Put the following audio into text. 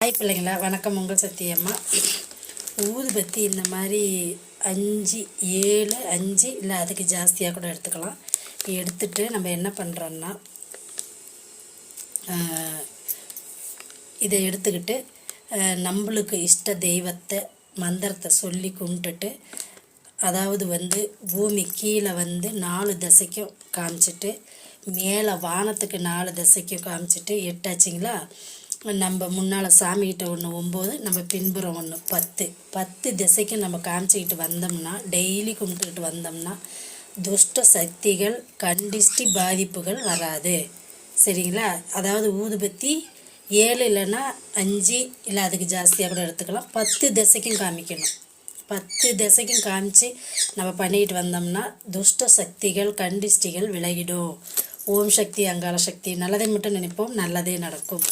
Hi பிள்ளைங்களா வணக்கம். உங்கள் சத்தியம்மா. ஊதுபத்தி இந்த மாதிரி அஞ்சு ஏழு அஞ்சு இல்லை அதுக்கு ஜாஸ்தியாக கூட எடுத்துக்கலாம். எடுத்துட்டு நம்ம என்ன பண்ணுறோன்னா இதை எடுத்துக்கிட்டு நம்மளுக்கு இஷ்ட தெய்வத்தை மந்திரத்தை சொல்லி கும்பிட்டுட்டு அதாவது வந்து பூமி கீழே வந்து நாலு திசைக்கும் காமிச்சிட்டு மேலே வானத்துக்கு நாலு திசைக்கும் காமிச்சிட்டு எட்டாச்சுங்களா? நம்ம முன்னால் சாமிகிட்ட ஒன்று ஒம்பது நம்ம பின்புறம் ஒன்று பத்து. பத்து திசைக்கும் நம்ம காமிச்சிக்கிட்டு வந்தோம்னா டெய்லி கும்பிட்டுக்கிட்டு வந்தோம்னா துஷ்ட சக்திகள் கண்டிஷ்டி பாதிப்புகள் வராது. சரிங்களா? அதாவது ஊதுபத்தி ஏழு இல்லைன்னா அஞ்சு இல்லை அதுக்கு ஜாஸ்தியாக கூட எடுத்துக்கலாம். பத்து திசைக்கும் காமிக்கணும். பத்து திசைக்கும் காமிச்சு நம்ம பண்ணிக்கிட்டு வந்தோம்னா துஷ்ட சக்திகள் கண்டிஷ்டிகள் விலகிடும். ஓம் சக்தி அங்காள சக்தி நல்லதை மட்டும் நினைப்போம் நல்லதே நடக்கும்.